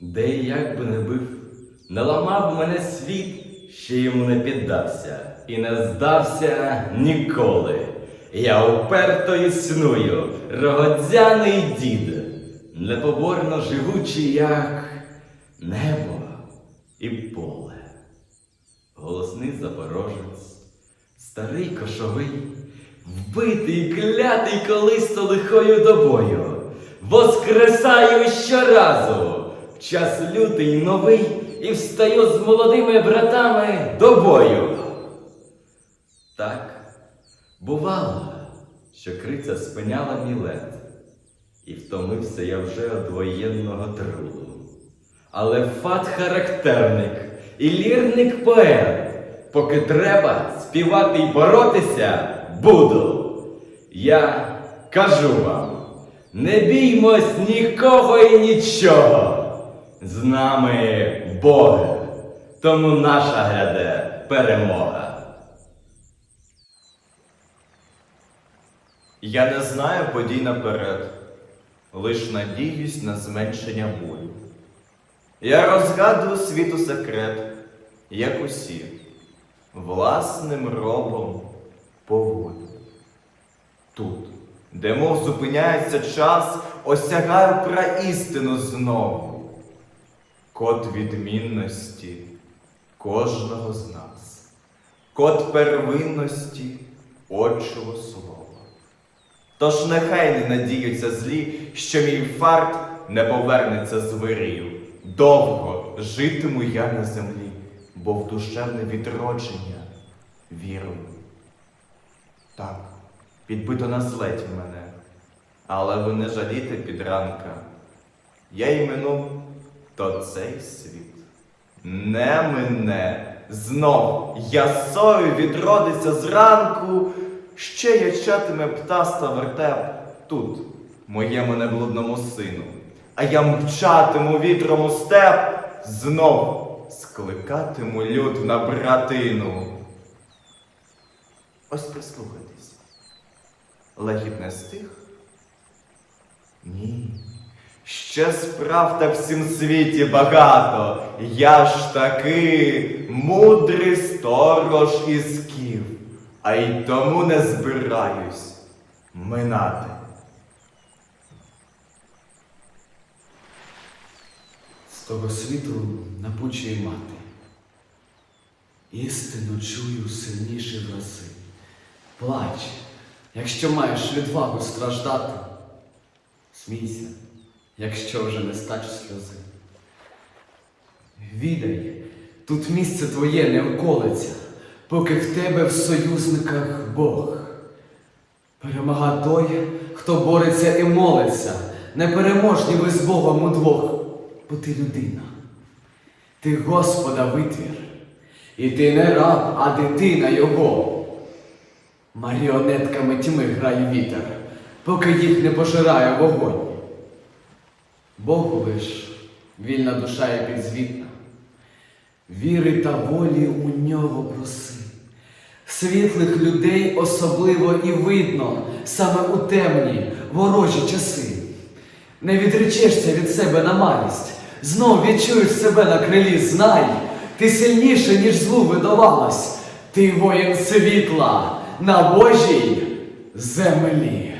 Де і як би не бив, не ламав мене світ, ще йому не піддався, і не здався ніколи. Я уперто існую, рогодзяний дід, непоборно живучий, як небо і поле. Голосний запорожець, старий кошовий, вбитий, клятий колись лихою добою, воскресаю щоразу, час лютий новий, і встаю з молодими братами до бою. Так, бувало, що криця спиняла мій лед, і втомився я вже од воєнного трулу. Але фат характерник і лірник поет. Поки треба співати й боротися, буду. Я кажу вам, не біймось нікого і нічого. З нами Бог, тому наша гряде перемога. Я не знаю подій наперед, лиш надіюсь на зменшення болю. Я розгадую світу секрет, як усі, власним робом поволі. Тут, де мов зупиняється час, осягаю праістину знову. Код відмінності кожного з нас, код первинності Отчого Слова. Тож нехай не надіються злі, що мій фарт не повернеться з вирію. Довго житиму я на землі, бо в душевне відродження вірую. Так, підбито на злеті мене, але ви не жаліте підранка. Я й минув, то цей світ не мине. Знов ясою відродиться зранку, ще ячатиме птаста вертеп тут, моєму неблудному сину. А я мчатиму вітром у степ, знов скликатиму люд на братину. Ось прислухайтесь. Легіт не стих? Ні. Ще справ та всім світі багато. Я ж таки мудрий сторож із ків, а й тому не збираюсь минати. З того світу напучує мати. Істину чую сильніше в рази. Плач, якщо маєш відвагу страждати. Смійся, якщо вже не стач сльози. Відай, тут місце твоє не околиця, поки в тебе в союзниках Бог. Перемага той, хто бореться і молиться, непереможні ви з Богом удвох, бо ти людина. Ти Господа витвір, і ти не раб, а дитина Його. Маріонетками тьми грає вітер, поки їх не пожирає вогонь. Богу лиш вільна душа і підзвітна. Віри та волі у нього проси. Світлих людей особливо і видно саме у темні ворожі часи. Не відречешся від себе на малість, знов відчуєш себе на крилі, знай, ти сильніше, ніж злу видавалось, ти воїн світла на Божій землі.